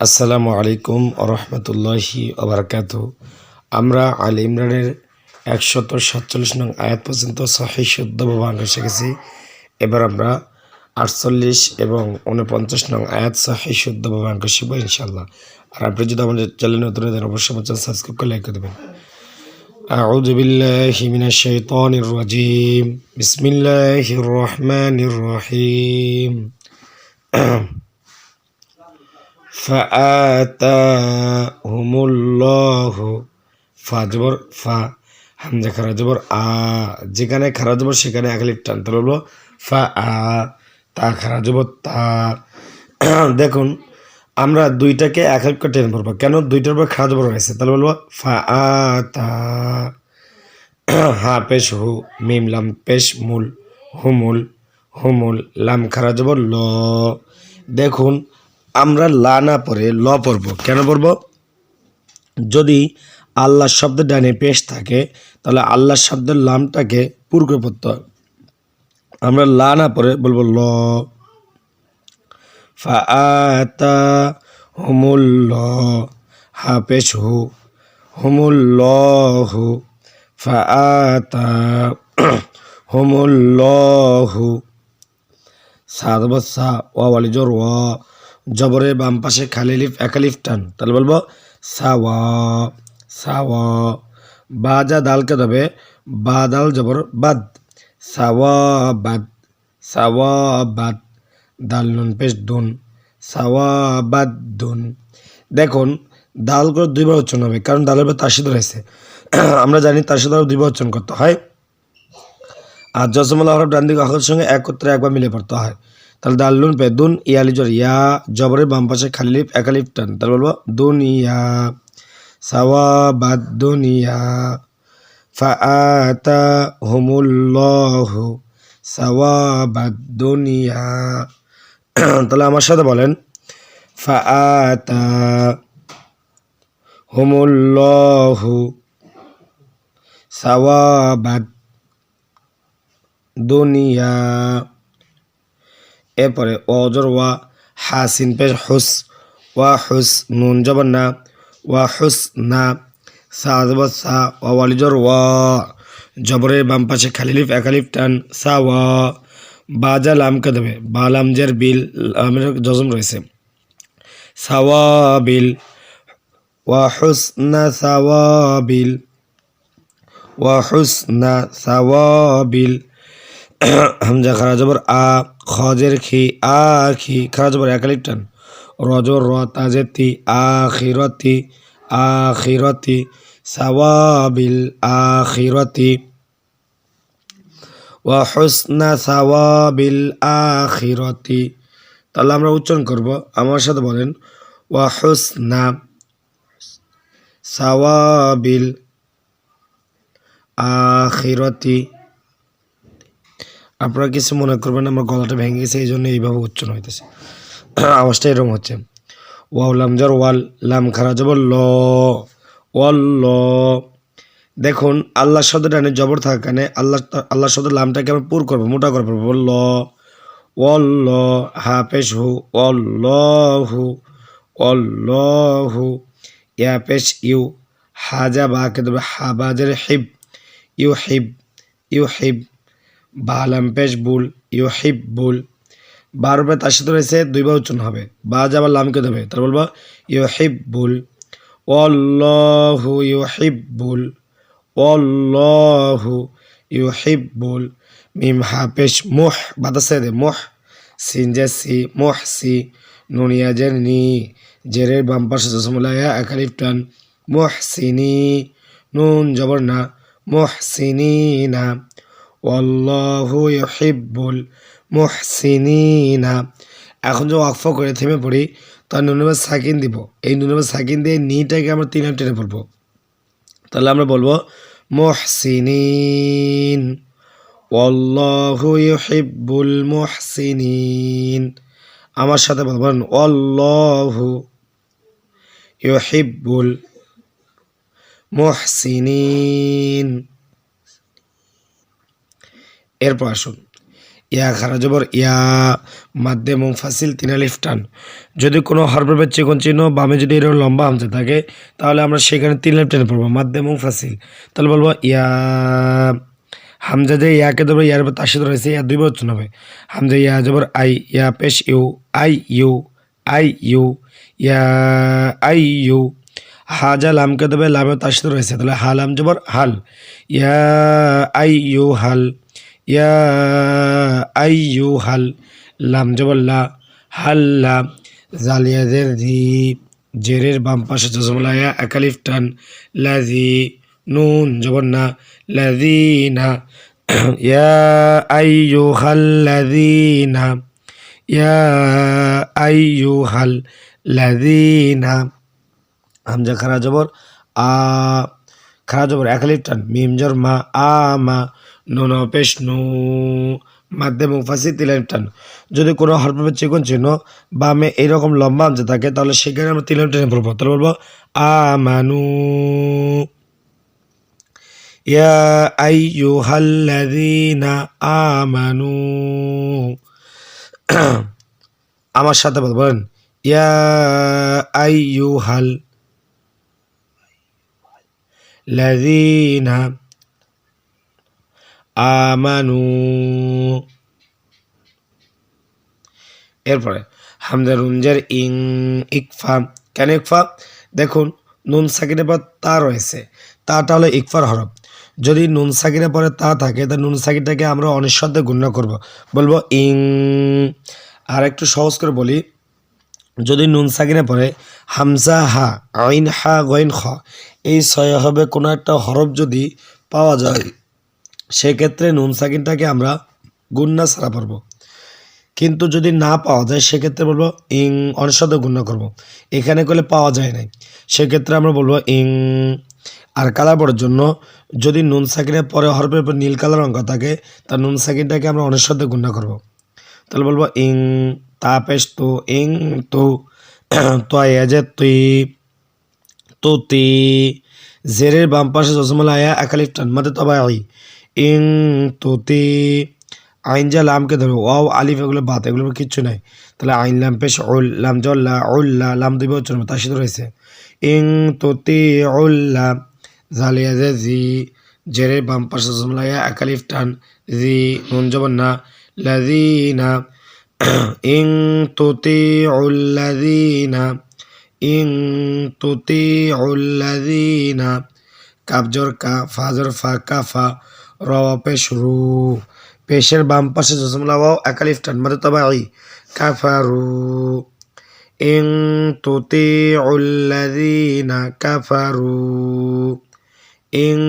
আসসালামু আলাইকুম রহমতুল্লাহি আবরকাত আমরা আল ইমরানের একশত সাতচল্লিশ নং আয়াত পর্যন্ত সহি শুদ্ধ বাংলা শিখেছি এবার আমরা আটচল্লিশ এবং উনপঞ্চাশ নং আয়াত সহি শুদ্ধ বাংলা শিখবো ইনশাল্লাহ আর আপনি যদি আমাদের চ্যানেল নতুন দেন অবশ্যই আমার চ্যানেল সাবস্ক্রাইব করে লাইক করে দেবেন أعوذ بالله من الشيطان الرجيم بسم الله الرحمن الرحيم فآتاهم الله ফা জবর ফা হামজা খারা জবর আ যেখানে খারা জবর সেখানে এক লিপ টানতে বলবো ফা আ তা খারা জবর তা দেখুন আমরা দুইটাকে এক এক করে টেনে পড়বো কেন দুইটার পর খারা জবর রয়েছে তাহলে বলবো ফা আ তা হা পেশ হু মিম লাম পেশ মূল হুমুল হুমুল লাম খারা জবর ল দেখুন আমরা লা না পড়ে ল পড়ব। কেন পড়ব? যদি আল্লাহ শব্দের ডানে পেশ থাকে, তাহলে আল্লাহ শব্দের লামটাকে পুর করে পড়তে হয়। আমরা লা না পড়ে বলব ল। ফাআতা হুমুল্ল হা পেশ হু। হুমুল্লহু ফাআতা হুমুল্লহু সাদ বসা ওয়া ওয়ালি জোর ওয়া। জবরের বাম পাশে খালি লিফ একালিফ টান। তাহলে বলব সাওয়া সাওয়া বাজা দালকে দেবে বাদাল জবর, বাদ। সাওয়া বাদ। সাওয়া বাদ। দাল, নুন পেশ দুন। সাওয়া বাদ, দুন। দেখুন, দাল করে দুইবার উচ্চারণ হবে, কারণ দালের পর তাসিদ রয়েছে। আমরা জানি তাসিদ আরও দুইবার উচ্চারণ করতে হয়। আর জসমুল্লাহ হরফ ডান সঙ্গে একত্রে একবার মিলে পড়তে হয়। তাহলে দাল্লুন পে দুন ইয়ালি জর ইয়া, জবরের বাম পাশে খালি লিপ একালিপ টান। তাহলে বলব, দুন, ইয়া। সাওয়া বাদ দুন, ইয়া। ফাআতা হুমুল্লাহ সাওয়া বাদ দুনিয়া তাহলে আমার সাথে বলেন ফাআতা হুমুল্লাহ সাওয়া বাদ দুনিয়া এরপরে অজর ওয়া হাসিন পেশ হুস, ওয়া হুস নুন জবর না, ওয়া হুস না, সা জবর সা, ওয়া ওয়ালিজর ওয়া, জবরের বাম পাশে খালিলিফ একালিফ টান সা ওয়া বাজা লামকে দেবে, বা লামজের বিল, লামের জজম রয়েছে। সাওয়াবিল ওয়া হুসনা ওয়া হুসনা সাওয়াবিল হামজা খারা জবর আ খজের খি আ খি খারা জবর একালিক টান রজর র তাজের তি আখিরতি আখিরতি, সাওয়াবিল আখিরতি। ওয়া হুসনা আখিরতি। তাহলে আমরা উচ্চারণ করব। আমার সাথে বলেন, ওয়া হুসনা সাওয়াবিল আখিরতি। আপনারা কিছু মনে করবেন আমার গলাটা ভেঙে গেছে, এই জন্য এইভাবে উচ্চারণ হইতেছে। আওয়াজটা এরকম হচ্ছে। ওয়াও লামজার ওয়াল, লাম, খারা, জবর, ল, ওয়াল, ল। দেখুন আল্লাহ শব্দ ডানে জবর থাকা কারণে আল্লাহ আল্লাহ শব্দ লামটাকে আমরা পুর করব, মোটা করব বল ওয়াল, ল, হা, পেশ, হু, ওয়াল হু ওয়াল হু, ইয়া, পেশ, ইউ হাজা বাকে দেবে হা বাজের হিব, ইউ হিব ইউ, হিব। বালাম পেশ বুল ইউ হিব বুল বারবার তার সাথে রয়েছে দুইবার উচ্চারণ হবে। বা যাবার লামকে দেবে তার বলব ইউ হিব বুল অল্লাহু ইউ হিব বুল অল্লাহু ইউ হিব বুল মিম হা পেশ মুহ। বাতাসে দে, মুহ। সিন যে সি, মুহ সি। নুনিয়া জের নি। জেরের বাম পাশে জসমুল্লাহ একালিফ টান। মুহ সিনি নুন জবর না। মুহ সিনি না। ওয়াল্লাহু মুহসিনিনা। এখন যে ওয়াকফ করে থেমে পড়ি, তার নুনবের সাকিন দিব। এই নুনবের সাকিন দিয়ে নিটাকে আমরা তিন টেনে পড়ব। তাহলে আমরা বলব, মুহসিনিন। ওয়াল্লাহু ইউহিব্বুল মুহসিনিন। আমার সাথে বলবেন ওয়াল্লাহু ইউহিব্বুল মুহসিনিন। এরপর আসুন। ইয়া খারা জবর ইয়া মাধ্যে মুফাসিল তিন আলিফ টান। যদি কোনো হরফের চিকন চিহ্ন বামে যদি এরকম লম্বা হামজা থাকে, তাহলে আমরা সেখানে তিন আলিফ টেনে পড়ব মাধ্যে মুফাসিল তাহলে বলব, ইয়া হামজা যে ইয়াকে ধরবো, ইয়ার উপর তার রয়েছে, ইয়া দুই বচন হবে। হামজা ইয়া জবর, আই, ইয়া পেশ, ইউ, আই ইউ আই, ইউ, ইয়া, আই, ইউ। হাজা লামকে দেবে লামে তার রয়েছে, তাহলে হা, লাম জবর, হাল। ইয়া, আই, ইউ, হাল। ইয়া আই ইউ হাল লাম জবর লা হাল্লা জালিয়াদের দি জেরের বাম পাশে জজমলা ইয়া একালিফ, টান লাজি নুন জবর না লাযিনা ইয়া আইয়ুহাল লাযিনা ইয়া আইয়ুহাল লাযিনা হামজা খারা জবর, আ, খারা জবর, একালিফ, টান, মিম, জর, মা, আ, মা নুন পেশ নু মাধ্যে মুফাসি তিলাইফ টান। যদি কোনো হরফের চিকন চিহ্ন বামে এইরকম লম্বা হামজা থাকে, তাহলে সেখানে আমরা তিলাইফ টেনে পড়ব। তাহলে বলব, আমানু। ইয়া আমানু। আমার সাথে বল- বলেন, ইয়া আইয়ুহাল লাযীনা আমানু। এরপরে হামজা রুনজার ইং, ইকফা। কেন ইকফা? দেখুন, নুন সাকিনের পর তা রয়েছে। তাটা হলো ইকফার হরফ। যদি নুন সাকিনের পরে তা থাকে, তা নুন সাকিনটাকে আমরা অনিঃশব্দে গণ্য করব। বলব ইং। আর একটু সহজ করে বলি, যদি নুন সাকিনে পরে হামজা হা, আইন হা, গইন খ, এই ছয় হবে কোনো একটা হরফ যদি পাওয়া যায় সেক্ষেত্রে নুন সাকিনটাকে আমরা গুন্না ছাড়া পড়ব কিন্তু যদি না পাওয়া যায়, সেক্ষেত্রে বলব ইং অনিঃশব্দ গুণ্য করব। এখানে করলে পাওয়া যায় নাই। সেক্ষেত্রে আমরা বলব ইং। আর কালার জন্য যদি নুন সাকিনের পরে হরফের উপর নীল কালার অঙ্ক থাকে, তা নুন সাকিনটাকে আমরা অনিঃশব্দে গুণ্য করব। তাহলে বলব ইং, তা পেশ তো, ইং তো তো যে তুই তো তি। জেরের বাম পাশে জসমলা আয়া একালিফ টান, মাতে তবা আই ইং তুতি আইন যা লামকে ধরবে। ও আলিফ, এগুলো বাদ, এগুলো কিচ্ছু নাই। তাহলে আইন লাম পেশ, উল, লাম জল্লা উল্লা লাম দুই বছর তার সাথে রয়েছে। ইং তুতি উল্লা জালিয়া, জি জেরে, বাম পাশে জুমলাইয়া একালিফ টান, জি, নুন জবন্না লাজিনা ইং তুতি উল্লাদিনা ইং তুতি উল্লাদিনা কাবজর কা ফাজর ফা কাফা রওয়া পেশ রু পেশের বাম পাশে জসমলা ওয়াও একালিফ টান মাদে তাবাই। কাফারু। ইং তুতি উল্লাদিনা কাফারু। ইং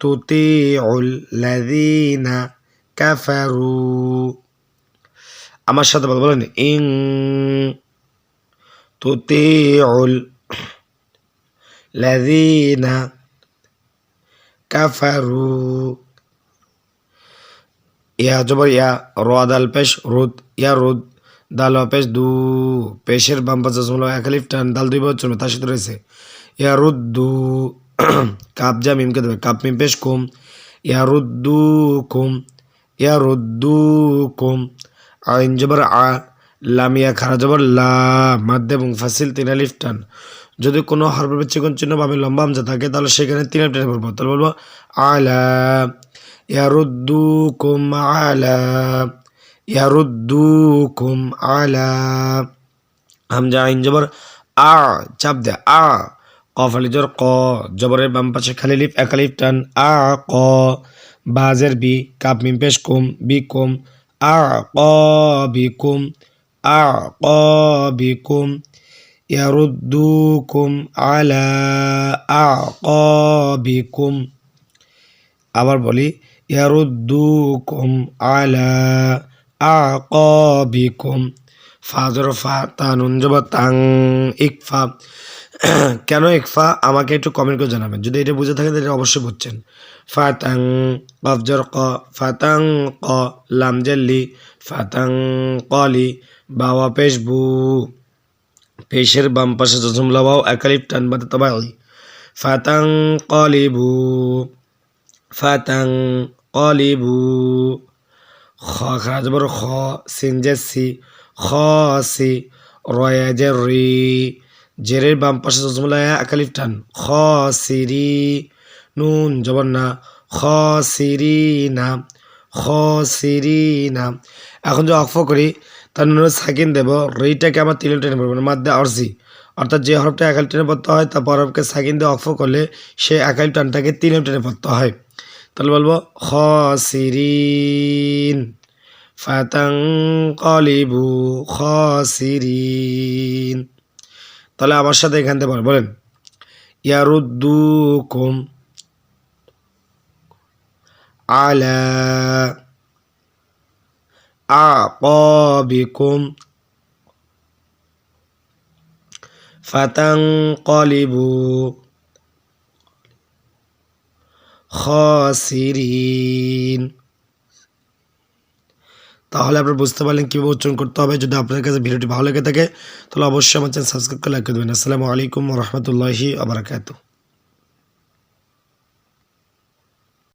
তুতি উল্লাদিনা কাফারু। আমার সাথে বলেন। ইং তুতি উল লাদিনা কাফারু। ইয়া জবর, ইয়া র দাল পেশ, রুদ, ইয়া রুদ, দাল পেশ, দু পেশের বাম পাশে জসমলা একালিফ, টান, দাল দুই বছর, তার সাথে রয়েছে। ইয়া রুদ, দু কাপ যা মিমকে দেবে, কাপ মিম পেশ, কুম। ইয়া রুদ্দু কুম। ইয়া রুদ, দু কুম। আইন জবর, আ লামিয়া খারা জবর, লা মাধ্যে এবং ফাসিল, তিন আলিফ, টান। যদি কোনো হরফের চিকন চিহ্ন বা লম্বা হামজা থাকে, তাহলে সেখানে তিন আলিফ টেনে পড়ব তাহলে বলব আলা ইয়ারুদ্দুকুম আলা ইয়ারুদ্দুকুম আলা হামজা আইন জবর আ চাপ দে আ কফ আলি জবর ক জবরের বাম পাশে খালি লিফ একালিফ টান আ ক বাজের বি কাপ মিম পেশ কুম বি কুম أعقابكم أعقابكم يردوكم على أعقابكم আবার বলি ইয়ারুদ্দুকুম আলা আকাবিকুম ফাজর ফা তানুন তাং ইকফা কেন ইকফা আমাকে একটু কমেন্ট করে জানাবেন। যদি এটা বুঝে থাকে তাহলে অবশ্যই বুঝছেন। ফাতাং কফজর ক ফাতাং ক, লাম জেল্লি, ফাতাং কলি, বাওয়া পেশবু, পেশের বাম পাশে জজমলা বাও, একালিপ টান বাতে তবাই ফাতাং কলিবু ফাতাং কলিবু খ খারা যাবর খ সিনজে সি, খ, সি, রয়া যে রি। জেরের বাম পাশে জজমুলায় একালিফ টান। খ সিরি নুন, জবর না। খ সিরি না। খ সিরি না। এখন যে অক্ষ করি, তার নুন সাকিন দেব। রিটাকে আমার তিল টেনে পড়ব মাধ্যে অর্জি অর্থাৎ যে হরফটা একাল টেনে পড়তে হয় তারপর হরফকে সাকিন দিয়ে অফ করলে সে একাল টানটাকে তিন তিনে টেনে পড়তে হয়। তাহলে বলব খ সিরিন ফাতাং কলিবু খ সিরিন তাহলে আমার সাথে এখান থেকে বলেন ইয়ারুদ্দু ইয়ারুদ্দুকুম আলা আ আকাবিকুম فتنقلبوا خاسرين তাহলে আপনারা বুঝতে পারলেন কীভাবে উচ্চারণ করতে হবে যদি আপনার কাছে ভিডিওটি ভালো লেগে থাকে তাহলে অবশ্যই আমার চ্যানেল সাবস্ক্রাইব করে লাইক করে দেবেন আসসালামু আলাইকুম রহমতুল্লাহি আবরাকাতু